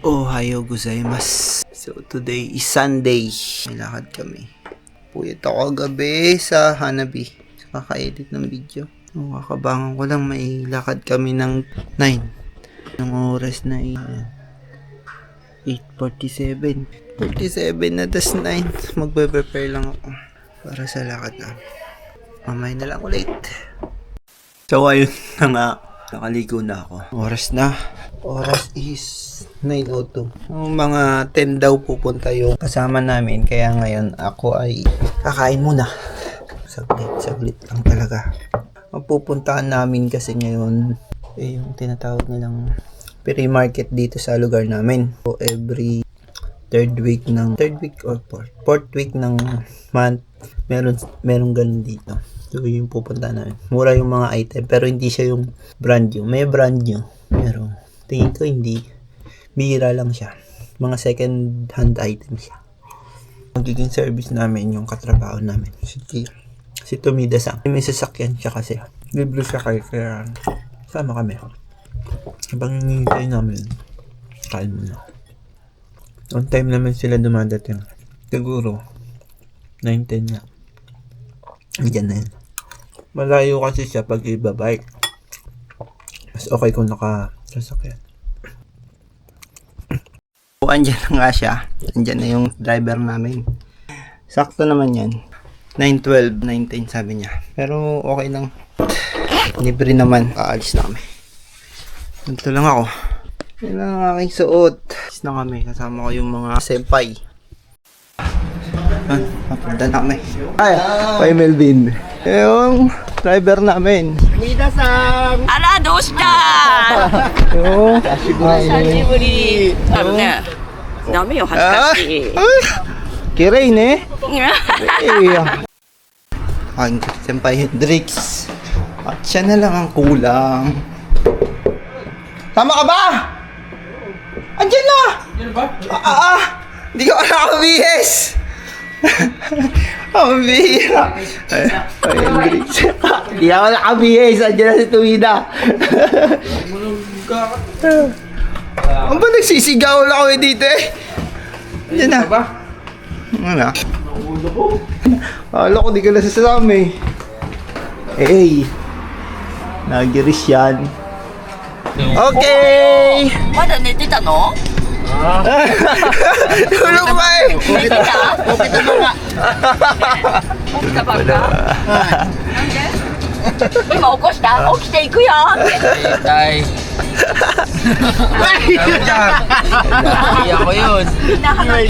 Ohayo gozaimasu. So, today is Sunday. May lakad kami. Puyat ako gabi sa Hanabi. Kaka-edit ng video. Oh, kakabangan ko lang may lakad kami ng 9. Ang oras na ay 8.47. 47 na das 9. Magbe-prepare lang ako para sa lakad na. Mamaya na lang ulit. So, ayun na nga. Nakaligo na ako. Oras na. Oras is 9.02. Yung mga 10 daw pupunta yung kasama namin. Kaya ngayon ako ay kakain muna. Saglit, saglit lang talaga. Ang pupuntahan namin kasi ngayon eh, yung tinatawag nilang pre-market dito sa lugar namin. So, every third week ng third week or fourth, fourth week ng month meron meron ganun dito. So yung pupunta namin. Mura yung mga item pero hindi siya yung brand new. May brand new pero tingin ko hindi bihira lang siya. Mga second hand item siya. Magiging service namin yung katrabaho namin. Si, si Tomida Sang. May sasakyan siya kasi. Libre siya kay kaya sama kami. Habang hinihintay namin, kain muna. On time naman sila dumadating. Siguro, 9-10 na. Diyan na yun. Malayo kasi siya pag ibabike. Mas okay kung naka-sasakyan andyan nga siya. Andyan na yung driver namin. Sakto naman yan. 9.12, 9.10 sabi niya. Pero okay lang. Libre naman. Aalis na kami. Ganito lang ako. Yan ang aking suot. Aalis na kami. Kasama ko yung mga senpai. Ah, papunta na kami. Ay, kay Melvin. Yung driver namin. Mida Minasan! Ala, dosta! Yung... Sashiburi! Sashiburi! Sabi nga. ダメよ、恥ず Ah! かしい。 Ay! Kiray ne? Eh. Ang senpai Hendrix. At siya na lang ang kulang. Tama ka ba? Andiyan na! Andiyan ba? Ah, ah, ah! Hindi ko nakakabihis! Ang bihira. Ay, ay, Hendrix. Hindi ako nakabihis. Andiyan na si Tuwida. Ang ba nagsisigaw lang ako dito eh? Andiyan na. Ba? Ano? Akala ko di ka nasasama eh. Hey! Nagiris yan. Okay! まだ寝てたの Tulog pa eh! 寝てた起きたばっか。起きたばっか。なんで今起こした起きていくよって。 Tay. Iya ko yun. Ayun,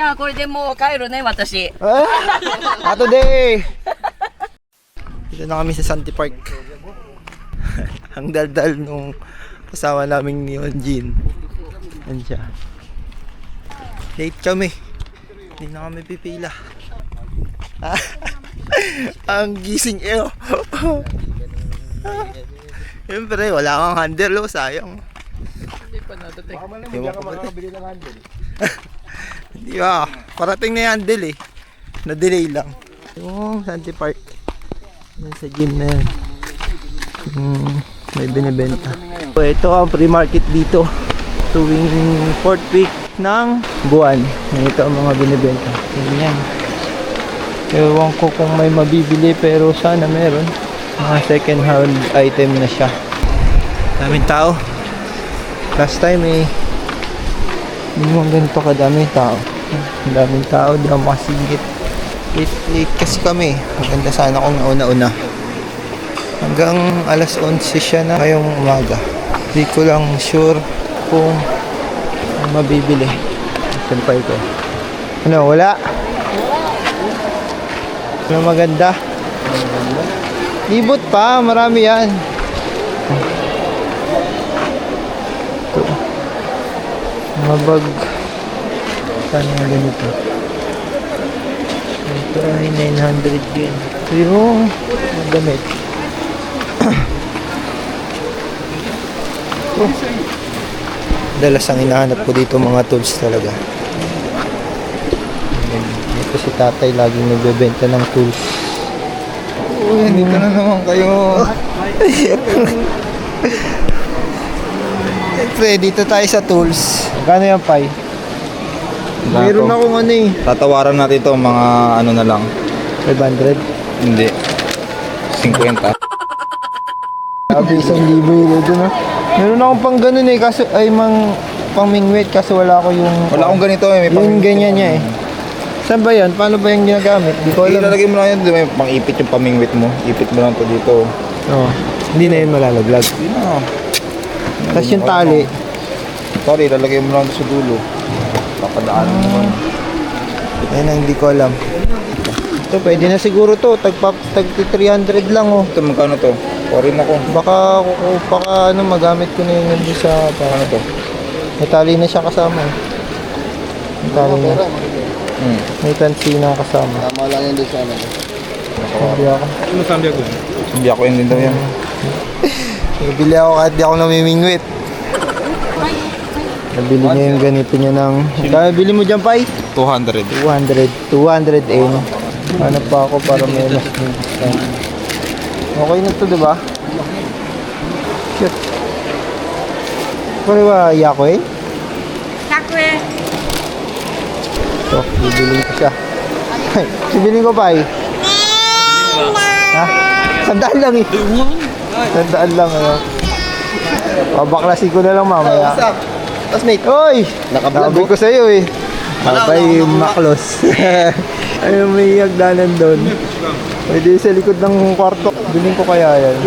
じゃあこれでもう帰るね私 Ah! Ato day! Dito na kami sa Santi Park. Ang daldal nung kasama namin ni Onjin. Yan siya. Late kami. Hindi na kami pipila. Ang gising eh. oh. Siyempre, wala kang handle oh, sayang. Hindi pa ka makakabili ng handle. Hindi ba? Parating na handle eh. Na-delay lang. Yung Santi Park. Yan sa gym na yan. Hmm, may binibenta. So, ito ang pre-market dito. Tuwing fourth week ng buwan. Ito ang mga binibenta. Yan. Ewan ko kung may mabibili pero sana meron. Mga second hand item na siya. Daming tao. Last time eh, hindi mo ganito kadaming tao. Ang daming tao, di ako makasingit. Late, late kasi kami. Maganda sana kung nauna-una. Hanggang alas 11 siya na ngayong umaga. Hindi ko lang sure kung mabibili. Senpai ko. Ano, wala? Ano maganda? Libot pa, marami yan. Mga bag. Saan yung ganito? Ito ay 900 yun. Pero, magamit. oh. Dalas ang hinahanap ko dito mga tools talaga. Ito si tatay laging nagbebenta ng tools. Uy, dito na naman kayo. Siyempre, dito tayo sa tools. Magkano yan, Pai? Meron akong ano eh. Tatawaran natin ito mga ano na lang. 500. Hindi. 50. Sabi isang libo yun doon ah. Meron akong pang ganun eh. Kaso, ay mang pang mingwit kasi wala ako yung... Wala akong ganito eh. May pang... Yung ganyan niya eh. Saan ba yan? Paano ba yung ginagamit? Di ko alam. Ilalagay mo lang yan. May pang ipit yung pamingwit mo. Ipit mo lang to dito. Oo. Hindi na yun malalaglag. Hindi na. Tapos yung tali. Sorry, ilalagay mo lang sa dulo. Papadaanan mo. Ayun ang hindi ko alam. Ito, pwede na siguro to. Tag, tag 300 lang oh. Ito, magkano to? Foreign ako. Baka, kuku- baka ano, magamit ko na yun nandun sa... Ano to? May tali na siya kasama eh. May tali na. Hmm. May tansi na kasama. Tama lang yun doon sa ano. Sabi ako. Hindi ako yun din daw yan. Nabili ako kahit di ako namimingwit. Nabili niya yung ganito niya ng... Kaya bili mo dyan, Pai? 200. 200. 200 eh. no? Hanap pa ako para may last. Okay na to, di ba? Shit. Pare ba, yako eh? 100円 So, bibiling ko siya. Ay, bibiling ko pa eh. Ha? Sandaan lang eh. Sandaan lang eh. Pabaklasin ko na lang mamaya. What's up? Tapos mate. Oy! Nakablog. Sabi oh. ko sa'yo eh. Abay, maklos. Ay, may hagdanan doon. Pwede sa likod ng kwarto. Bilhin ko kaya yan.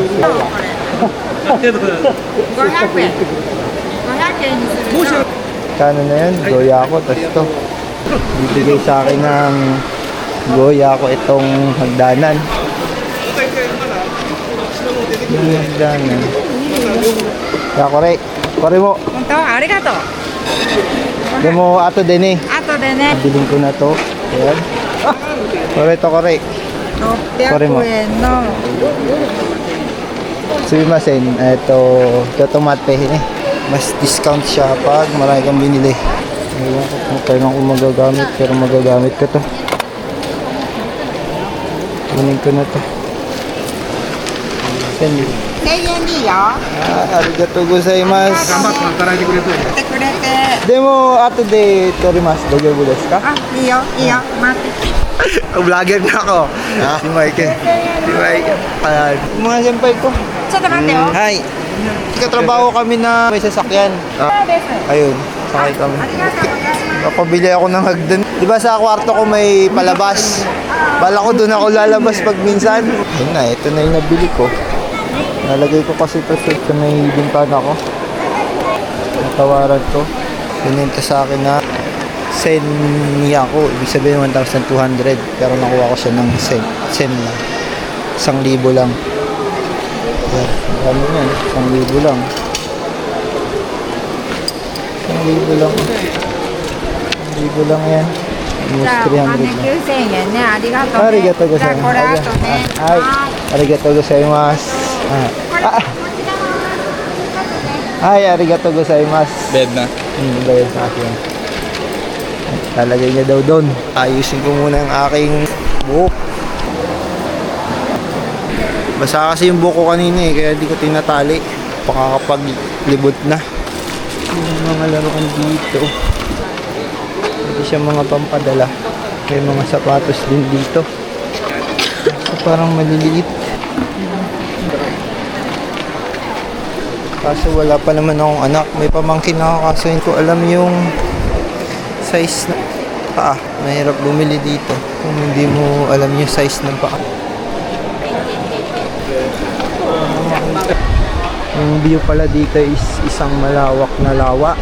Kano na yan? Goya ko. Tapos ito. Bibigay sa akin ng goya ko itong hagdanan. Yung hagdanan. Kaya kore. Kore mo. Punta. 当ありがとう Hindi mo ato din eh. 後でね Biling ko na to. Ayan. Kore to kore. これも600円の Sumimasen, ito, ito tomate eh. Mas discount siya pag marami kang binili. Ewan ko kung kailan ko magagamit, pero magagamit ko to. Kunin ko na to. Send you. 1000円でいいよ Ah, arigato gozaimasu. 買ってくれて Demo, ato de torimasu. Dogebu desu ka? あいいよいいよ待って Vlogger na ako. Si Mike. Si Mike. Ayan. Mga senpai ko. ちょっと待ってよ Hi. Katrabaho kami na may sasakyan. そうです Ayun, sakay kami. ありがとうございます Nakabili ako ng hagdan. Di ba sa kwarto ko may palabas? Bala ko doon ako lalabas pag minsan. Yun na, ito na yung nabili ko. Nalagay ko kasi ito sa may bintana ko. Natawaran ko. Pininta sa akin na sen niya ako. Ibig sabihin 1,200. Pero nakuha ko siya ng sen. Sen lang. Isang libo lang. Yan. Ano yan? Isang libo lang. Isang libo lang. Isang libo lang yan. じ Almost ゃあお 300金lang. 9000円ねありがとうねありがとうございます。じゃあこれ後ねはい。ありがとうございます。 はい。これこちらは後ではい、ありがとうございます。 Bed na. Hmm, ba yun sa akin? Lalagay niya daw doon. Ayusin ko muna ang aking buhok. Basa kasi yung buhok ko kanina eh, kaya di ko tinatali. Baka kapag libot na. Yung mga laruan dito. Hindi siya mga pampadala. May mga sapatos din dito. So, parang maliliit. Kaso wala pa naman akong anak. May pamangkin ako kaso hindi ko alam yung size na paa. Mahirap bumili dito kung hindi mo alam yung size ng paa. Yung view pala dito is isang malawak na lawa.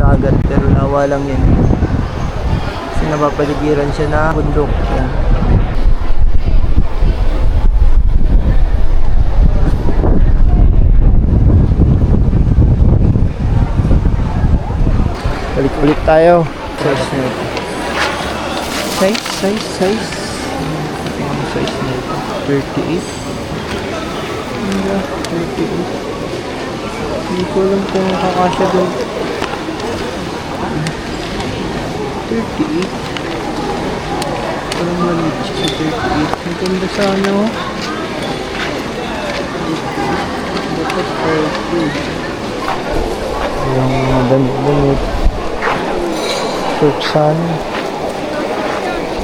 Dagat pero lawa lang yan. Kasi napapaligiran siya na bundok. Yan. Tayo. Size. Size, size, size. Ano size na ito? 38. Ano 38. Hindi ko alam kung kakasya doon. 38. Parang maliit siya sa 38. Ang ganda sana oh. 38. Dapat 40. Yung mga damit. Sana.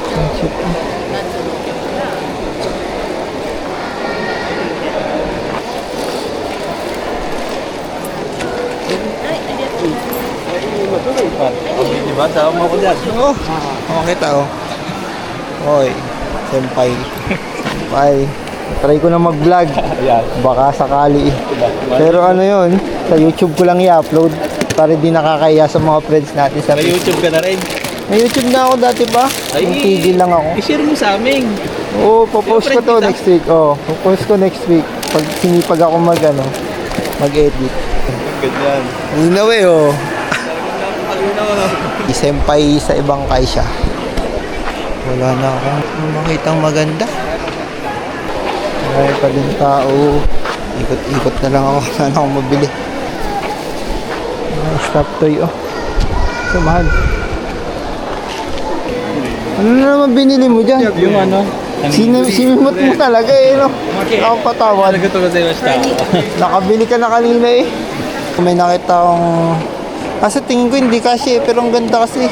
Ang cheap eh. Diba? Sama ko dyan. Oo. Oh, kita oh. Hoy, senpai. Senpai. Try ko na mag-vlog. Baka sakali. Pero ano yun, sa YouTube ko lang i-upload para di nakakaya sa mga friends natin sa May YouTube ka na rin. May YouTube na ako dati pa. Ay. Yung tigil lang ako. I-share mo sa amin. Oo, popost ko friend to kita. next week. Oo, popost ko next week. Pag sinipag ako mag ano, mag-edit. Ganyan. Linaw eh oh. Senpai sa ibang kaisya. Wala na akong makitang maganda. Marami pa din tao. Ikot-ikot na lang ako. Wala na akong mabili. Ah, stop toy oh. So mahal. Ano na naman binili mo dyan? Yung ano? Sinim, sinimot mo talaga eh, no? Sa basta. Nakabili ka na kanina eh. May nakita akong... Kasi tingin ko hindi kasi eh, pero ang ganda kasi.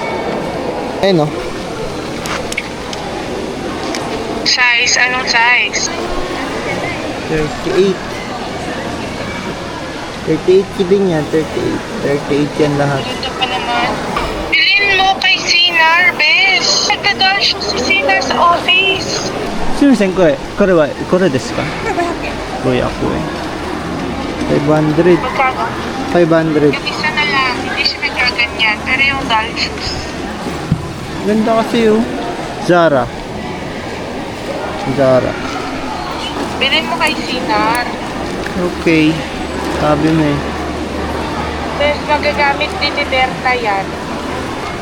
Ayun no? Size, anong size? 38. 38 ki din yan, 38. 38 yan lahat. Ganda pa naman. Bilhin mo kay Sinar, bes. Nagdadaan siya si Sinar sa office. すみません、これ、これは、これですか 500円。500 Magkano? 500. Yung isa na lang, hindi siya nagkaganyan. Pero yung doll shoes. Ganda kasi oh. Zara. Zara. Bilhin mo kay Sinar. Okay. Sabi mo eh. Bes, magagamit din ni Berta yan.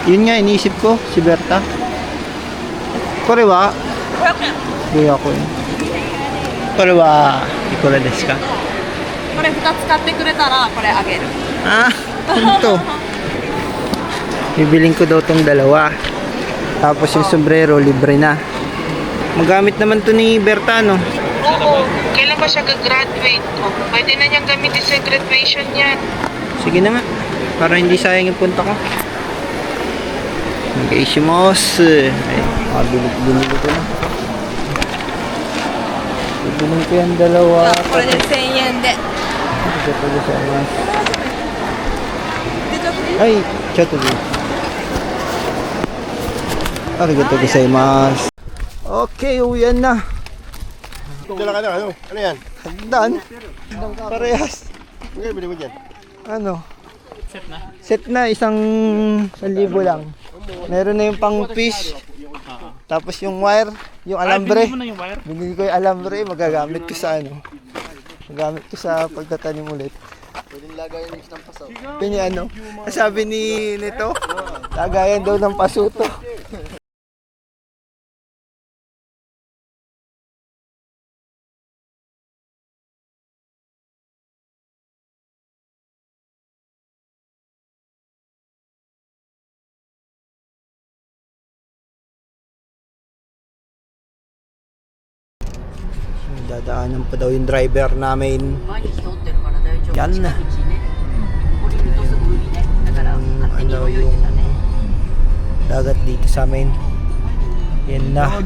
Yun nga, iniisip ko, si Berta. Kore wa? 500円。これはいくらですかこれ2つ買ってくれたらこれあげる Ah, ito. Bibiling ko daw tong dalawa. Tapos yung sombrero, libre na. Magamit naman to ni Berta, no? Ano na naman. Kailan ba siya gagraduate? O, pwede na niyang gamitin sa graduation niya. Sige na nga. Para hindi sayang yung punta ko. Nag-ishimos. Ay, ah, binili ko na. Bibinin ko yung dalawa. Ah, Kapag sa inyo, hindi. Kapag sa inyo. Ay, chatuloy. Arigatou gozaimasu. Okay, uyan na. Dala ka na, ano? Ano yan? Hagdan. Parehas. Ano yung bili mo dyan? Ano? Set na? Set na, isang libo lang. Meron na yung pang fish. Tapos yung wire, yung alambre. Binili ko yung alambre, magagamit ko sa ano. Magagamit ko sa pagtatanim ulit. Pwedeng lagayan ng paso. Sabi ni ano, sabi ni nito, lagayan daw ng pasuto. Dadaanan pa daw yung driver namin. Yan na. Yung, ano yung dagat dito sa amin. Yan na.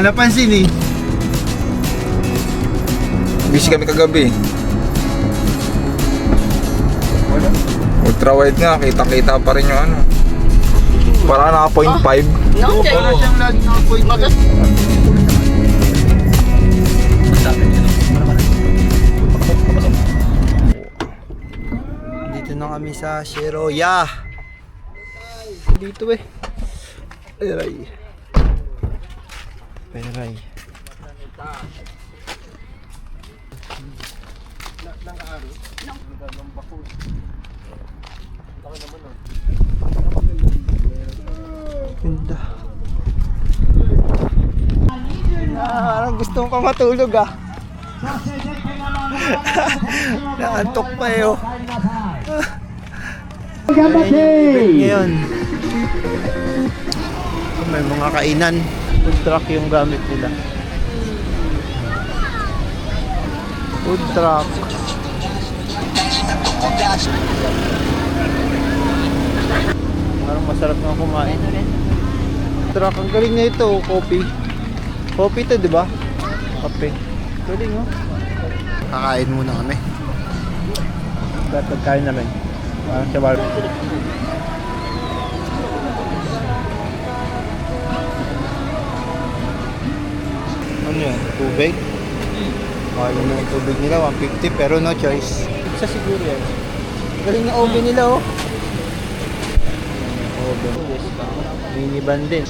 nga napansin eh. Busy kami kagabi. Wala. Ultra wide nga, kita-kita pa rin yung ano. Para naka 0.5. Ah. No, okay. Wala siyang lagi naka 0.5. na kami sa Sheroya. Dito eh. Ay. Peray. Ganda. Ah, parang gusto ko pa matulog ah. Naantok pa eh oh. Ngayon. May mga kainan. Food truck yung gamit nila. Food truck. Parang masarap na kumain. Food truck. Ang galing na ito. Coffee. Coffee to, di ba? Kape. Galing oh. Kakain muna kami. Dapat pagkain namin. Parang sa Ano yan? Tubig? Mahal na yung tubig nila, 150 pero no choice. Isa siguro yan. Galing na oven nila oh. Oven. Minivan din.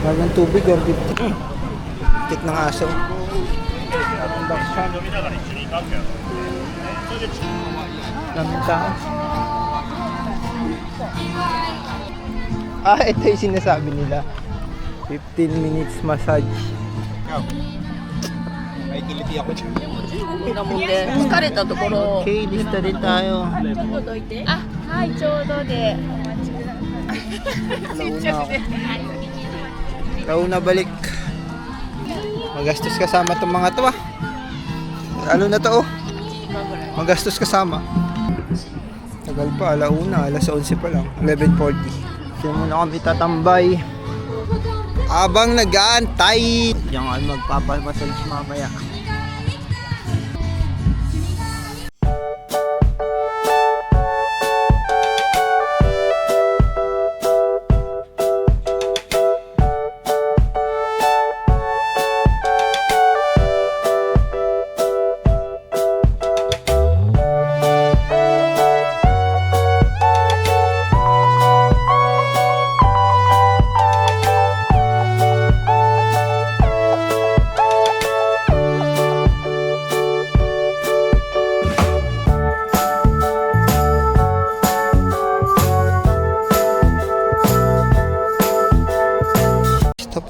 Mahal ng tubig, 150. Kit ng aso. Daming tao. Ah, ito yung sinasabi nila. 15 minutes massage. May kiliti ako dyan. こんなもんで疲れたところ Okay, lista din tayo. ちょっとどいてあ、はい、ちょうどで。 Launa ako. Launa balik. Magastos kasama tong mga to ah. Lalo na to oh. Magastos kasama. Tagal pa, alauna, alas 11 pa lang. 11.40. Kaya muna kami tatambay. Abang nag-aantay. Diyan ka magpapamassage mamaya.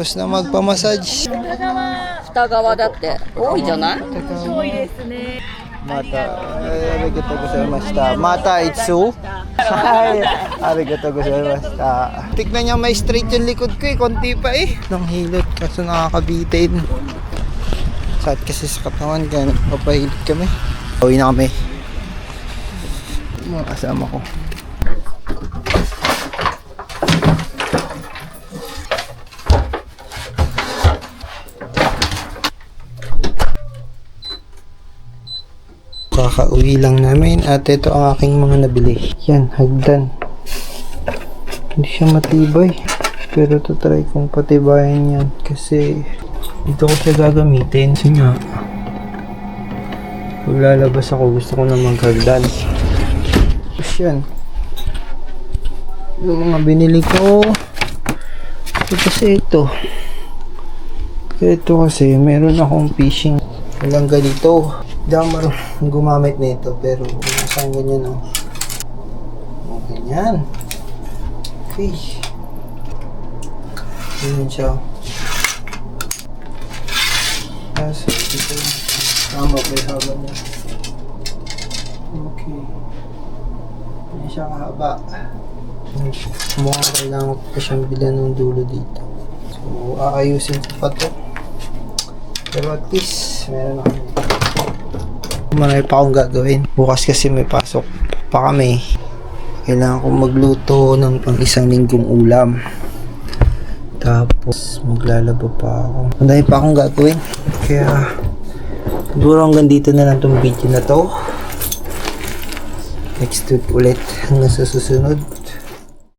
Tapos na magpamassage. 二側だって多いじゃない Mata, ay, arigato gozaimashita. Mata itsu. Ay, arigato gozaimashita. Tignan niya may straight yung likod ko eh, konti pa eh. Nang hilot kaso nakakabitin. Sakit kasi sa katawan kaya nagpapahilot kami. Uwi na kami. Mga kasama ko. Kakauwi lang namin at ito ang aking mga nabili. Yan, hagdan. Hindi siya matibay. Pero to try kong patibayan yan kasi dito ko siya gagamitin. Kasi nga, pag lalabas ako gusto ko na maghagdan. Tapos yan. Yung mga binili ko. Ito kasi ito. Ito kasi meron akong fishing. Walang ganito. Hindi ako marunong gumamit nito pero saan ganyan oh. Oh, ganyan. Okay. Ganyan siya. Yes, ito. Tama ba yung haba niya? Okay. Ganyan siya kahaba. Mukhang kailangan ko pa siyang bilan ng dulo dito. So, aayusin ko pa to. Pero at least, meron ako. Marami pa akong gagawin. Bukas kasi may pasok pa kami. Kailangan kong magluto ng pang isang linggong ulam. Tapos maglalaba pa ako. Ang dami pa akong gagawin. Kaya siguro hanggang dito na lang tong video na to. Next week ulit hanggang sa susunod.